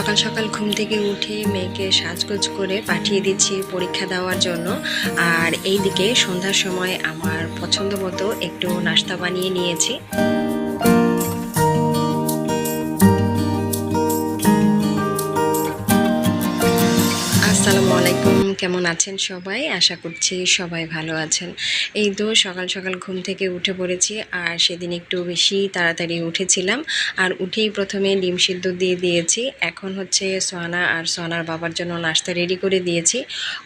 সকাল সকাল ঘুম থেকে উঠে মেয়েকে সাজগোজ করে পাঠিয়ে দিচ্ছি পরীক্ষা দেওয়ার জন্য। আর এইদিকে সন্ধ্যার সময় আমার পছন্দ মতো একটু নাস্তা বানিয়ে নিয়েছি। কেমন আছেন সবাই? আশা করছি সবাই ভালো আছেন। এই তো সকাল সকাল ঘুম থেকে উঠে পড়েছি, আর সেদিন একটু বেশি তাড়াতাড়ি উঠেছিলাম। আর উঠেই প্রথমে ডিম সিদ্ধ দিয়ে দিয়েছি। এখন হচ্ছে সোয়ানা আর সোয়ানার বাবার জন্য নাস্তা রেডি করে দিয়েছি।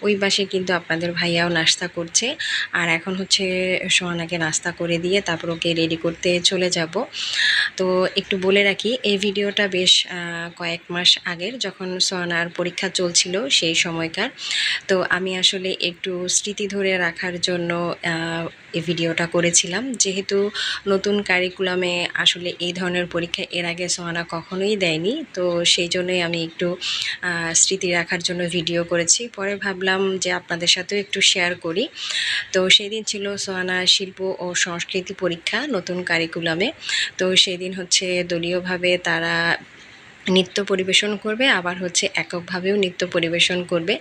ওই পাশে কিন্তু আপনাদের ভাইয়াও নাস্তা করছে। আর এখন হচ্ছে সোয়ানাকে নাস্তা করে দিয়ে তারপর ওকে রেডি করতে চলে যাব। তো একটু বলে রাখি, এই ভিডিওটা বেশ কয়েক মাস আগের যখন সোয়ানার পরীক্ষা চলছিল সেই সময়কার। তো আমি আসলে একটু স্মৃতি ধরে রাখার জন্য এই ভিডিওটা করেছিলাম। যেহেতু নতুন কারিকুলামে আসলে এই ধরনের পরীক্ষা এর আগে সোহানা কখনোই দেয়নি, তো সেই জন্যই আমি একটু স্মৃতি রাখার জন্য ভিডিও করেছি। পরে ভাবলাম যে আপনাদের সাথেও একটু শেয়ার করি। তো সেদিন ছিল সোহানা শিল্প ও সংস্কৃতি পরীক্ষা নতুন কারিকুলামে তো সেদিন হচ্ছে দলীয়ভাবে তারা নৃত্য পরিবেশন করবে, আবার হচ্ছে এককভাবেও নৃত্য পরিবেশন করবে।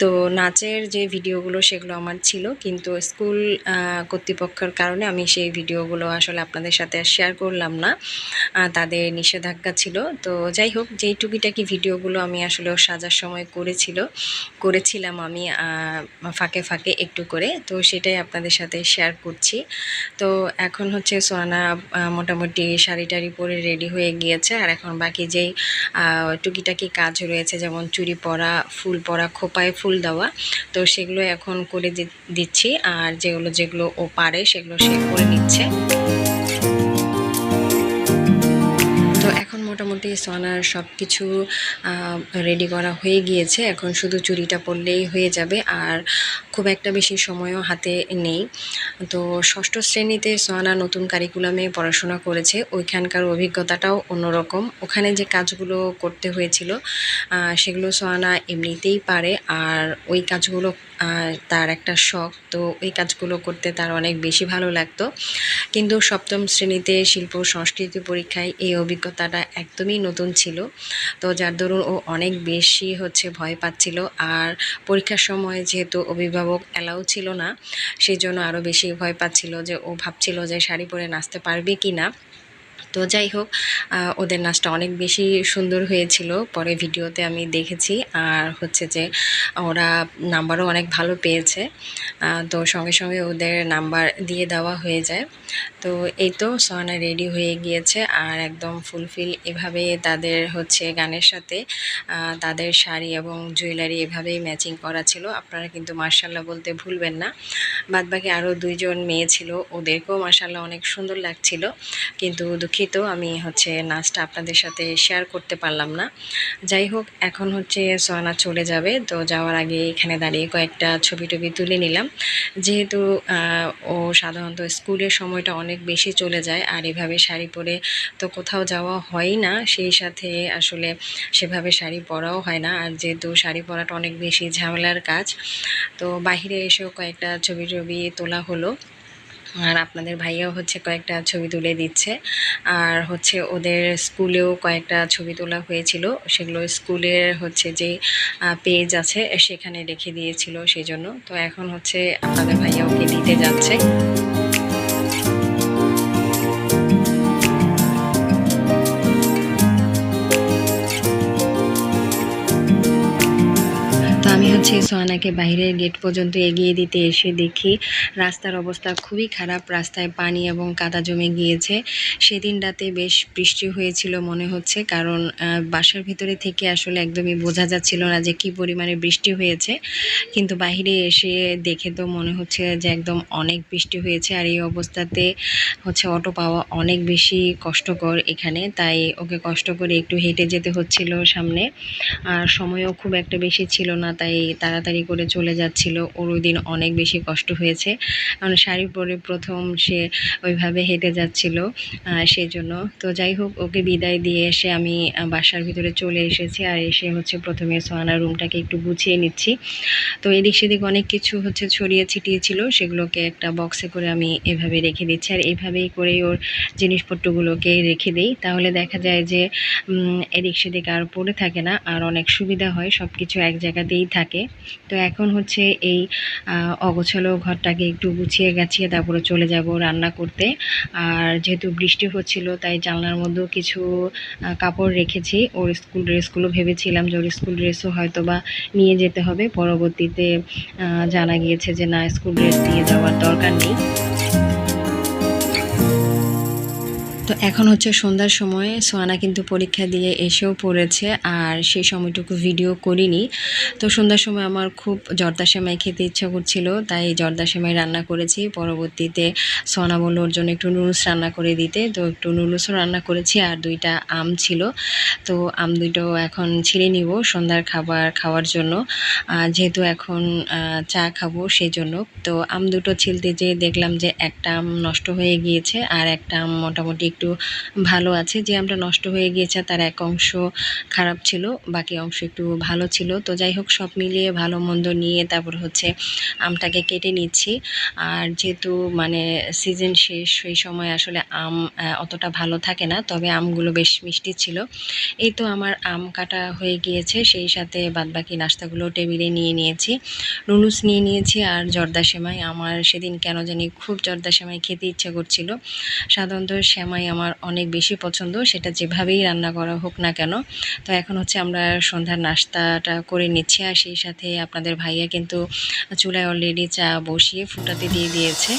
তো নাচের যে ভিডিওগুলো সেগুলো আমার ছিল, কিন্তু স্কুল কর্তৃপক্ষের কারণে আমি সেই ভিডিওগুলো আসলে আপনাদের সাথে শেয়ার করলাম না। তাদের নিষেধাজ্ঞা ছিল। তো যাই হোক, যেই টুকিটাকি ভিডিওগুলো আমি আসলে সাজার সময় করেছিল, করেছিলাম আমি ফাঁকে ফাঁকে একটু করে, তো সেটাই আপনাদের সাথে শেয়ার করছি। তো এখন হচ্ছে সোয়ানা মোটামুটি শাড়ি টাড়ি পরে রেডি হয়ে গিয়েছে। আর এখন বাকি যেই টুকিটাকি কাজ রয়েছে, যেমন চুড়ি পরা, ফুল পরা, খোপায় ফুল দেওয়া। তো সেগুলো এখন করে দিচ্ছি। আর যেগুলো যেগুলো ও পারে সেগুলো সে করে নিচ্ছে। মোটামুটি সোনার সব কিছু রেডি করা হয়ে গিয়েছে। এখন শুধু চুরিটা পরলেই হয়ে যাবে আর খুব একটা বেশি সময়ও হাতে নেই। তো ষষ্ঠ শ্রেণীতে সোয়ানা নতুন কারিকুলামে পড়াশোনা করেছে। ওইখানকার অভিজ্ঞতাটাও অন্যরকম। ওখানে যে কাজগুলো করতে হয়েছিল সেগুলো সোয়ানা এমনিতেই পারে আর ওই কাজগুলো তার একটা শখ। তো ওই কাজগুলো করতে তার অনেক বেশি ভালো লাগতো। কিন্তু সপ্তম শ্রেণীতে শিল্প সংস্কৃতি পরীক্ষায় এই অভিজ্ঞতাটা একদমই নতুন ছিল। তো যার দরুন ও অনেক বেশি হচ্ছে ভয় পাচ্ছিল। আর পরীক্ষার সময় যেহেতু অভিভাবক অ্যালাউ ছিল না সেই জন্য আরও বেশি ভয় পাচ্ছিল যে ও ভাবছিল যে শাড়ি পরে নাচতে পারবে কি না তো যাই হোক ওদের নাচটা অনেক বেশি সুন্দর হয়েছিল। পরে ভিডিওতে আমি দেখেছি। আর হচ্ছে যে ওরা নাম্বারও অনেক ভালো পেয়েছে। তো সঙ্গে সঙ্গে ওদের নাম্বার দিয়ে দেওয়া হয়ে যায়। তো এই তো সোহানা রেডি হয়ে গিয়েছে আর একদম ফুলফিল এভাবে তাদের হচ্ছে গানের সাথে তাদের শাড়ি এবং জুয়েলারি এভাবেই ম্যাচিং করা ছিল। আপনারা কিন্তু মার্শাল্লাহ বলতে ভুলবেন না। বাদবাকি আরও দুইজন মেয়ে ছিল, ওদেরকেও মার্শাল্লাহ অনেক সুন্দর লাগছিল। কিন্তু দুঃখিত, আমি হচ্ছে নাচটা আপনাদের সাথে শেয়ার করতে পারলাম না। যাই হোক, এখন হচ্ছে সোহানা চলে যাবে। তো যাওয়ার আগে এখানে দাঁড়িয়ে কয়েকটা ছবি টবি তুলে নিলাম। যেহেতু ও সাধারণত স্কুলের সময়টা অনেক বেশি চলে যায়, আর এভাবে শাড়ি পরে তো কোথাও যাওয়া হয় না, সেই সাথে আসলে সেভাবে শাড়ি পরাও হয় না, আর যেহেতু শাড়ি পরাটা অনেক বেশি ঝামেলার কাজ, তো বাহিরে এসেও কয়েকটা ছবি টবি তোলা হলো। আর আপনাদের ভাইয়াও হচ্ছে কয়েকটা ছবি তুলে দিচ্ছে। আর হচ্ছে ওদের স্কুলেও কয়েকটা ছবি তোলা হয়েছিল। সেগুলো স্কুলের হচ্ছে যে পেজ আছে, সেখানে রেখে দিয়েছিল, সেই জন্য। তো এখন হচ্ছে আপনাদের ভাইয়া ওকে দিতে যাচ্ছে? সোহানাকে বাইরের গেট পর্যন্ত এগিয়ে দিতে এসে দেখি রাস্তার অবস্থা খুবই খারাপ, রাস্তায় পানি এবং কাদা জমে গিয়েছে। সেদিন রাতে বেশ বৃষ্টি হয়েছিল মনে হচ্ছে, কারণ বাসার ভিতরে থেকে আসলে একদমই বোঝা যাচ্ছিল না যে কি পরিমাণে বৃষ্টি হয়েছে। কিন্তু বাইরে এসে দেখে তো মনে হচ্ছে যে একদম অনেক বৃষ্টি হয়েছে আর এই অবস্থাতে হচ্ছে অটো পাওয়া অনেক বেশি কষ্টকর এখানে। তাই ওকে কষ্ট করে একটু হেঁটে যেতে হচ্ছিল সামনে। আর সময়ও খুব একটা বেশি ছিল না, তাই তারা তাড়াতাড়ি করে চলে যাচ্ছিল। ওর ওই দিন অনেক বেশি কষ্ট হয়েছে। কারণ শাড়ি পরে প্রথম সে ওইভাবে হেঁটে যাচ্ছিল সেই জন্য তো যাই হোক, ওকে বিদায় দিয়ে এসে আমি বাসার ভিতরে চলে এসেছি আর এসে হচ্ছে প্রথমে সোহানার রুমটাকে একটু গুছিয়ে নিচ্ছি। তো এদিক সেদিক অনেক কিছু হচ্ছে ছড়িয়ে ছিটিয়ে ছিল, সেগুলোকে একটা বক্সে করে আমি এভাবে রেখে দিচ্ছি। আর এইভাবেই করেই ওর জিনিসপত্রগুলোকে রেখে দিই। তাহলে দেখা যায় যে এদিক সেদিক আর পড়ে থাকে না, আর অনেক সুবিধা হয় সব কিছু এক জায়গাতেই থাকে। তো এখন হচ্ছে এই অগোছালো ঘরটাকে একটু গুছিয়ে গাছিয়ে তারপরে চলে যাব রান্না করতে। আর যেহেতু বৃষ্টি হচ্ছিল, তাই জানলার মধ্যেও কিছু কাপড় রেখেছি। ওর স্কুল ড্রেসগুলো ভেবেছিলাম যে ওর স্কুল ড্রেসও হয়তো বা নিয়ে যেতে হবে। পরবর্তীতে জানা গিয়েছে যে না, স্কুল ড্রেস নিয়ে যাওয়ার দরকার নেই। তো এখন হচ্ছে সন্ধ্যার সময় সোয়ানা কিন্তু পরীক্ষা দিয়ে এসেও পড়েছে আর সেই সময়টুকু ভিডিও করিনি। তো সন্ধ্যার সময় আমার খুব জর্দা সেমাই খেতে ইচ্ছা করছিল, তাই জর্দা সেমাই রান্না করেছি। পরবর্তীতে সোয়ানা বলল ওর জন্য একটু নুডলস রান্না করে দিতে। তো একটু নুডলসও রান্না করেছি আর দুইটা আম ছিল। তো আম দুটো এখন ছিঁড়ে নিব সন্ধ্যার খাবার খাওয়ার জন্য। যেহেতু এখন চা খাব সেই জন্য তো আম দুটো ছিলতে যেয়ে দেখলাম যে একটা আম নষ্ট হয়ে গিয়েছে আর একটা আম মোটামুটি একটু ভালো আছে, যে আমটা নষ্ট হয়ে গিয়েছে তার এক অংশ খারাপ ছিল, বাকি অংশ একটু ভালো ছিল। তো যাই হোক, সব মিলিয়ে ভালো মন্দ নিয়ে তারপর হচ্ছে আমটাকে কেটে নিচ্ছি। আর যেহেতু মানে সিজন শেষ, সেই সময় আসলে আম অতটা ভালো থাকে না, তবে আমগুলো বেশ মিষ্টি ছিল। এই তো আমার আম কাটা হয়ে গিয়েছে, সেই সাথে বাদবাকি নাস্তাগুলো টেবিলে নিয়ে নিয়েছি। নুডলস নিয়ে নিয়েছি আর জর্দা সেমাই। আমার সেদিন কেন জানি খুব জর্দা সেমাই খেতে ইচ্ছে করছিল। সাধারণত সেমাই আমার অনেক বেশি পছন্দ, সেটা যেভাবেই রান্না করা হোক না কেন। তো এখন হচ্ছে আমরা সন্ধ্যার নাস্তাটা করে নিচ্ছি আর সেই সাথে আপনাদের ভাইয়া কিন্তু চুলায় অলরেডি চা বসিয়ে ফুটাতে দিয়ে দিয়েছে।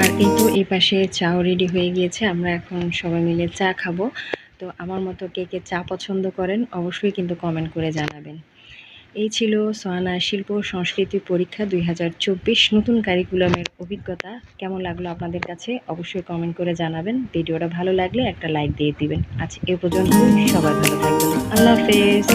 আর এই তো এই পাশে চাও রেডি হয়ে গিয়েছে, আমরা এখন সবাই মিলে চা খাব। তো আমার মতো কে কে চা পছন্দ করেন, অবশ্যই কিন্তু কমেন্ট করে জানাবেন। এই ছিল সোয়ানা শিল্প সংস্কৃতি পরীক্ষা দুই হাজার চব্বিশ নতুন কারিকুলামের অভিজ্ঞতা। কেমন লাগল আপনাদের কাছে? অবশ্যই কমেন্ট করে জানাবেন। ভিডিওটা ভালো লাগলে একটা লাইক দিয়ে দিবেন। আজ এ পর্যন্ত সবাই ভালো থাকবেন। আল্লাহ হাফেজ।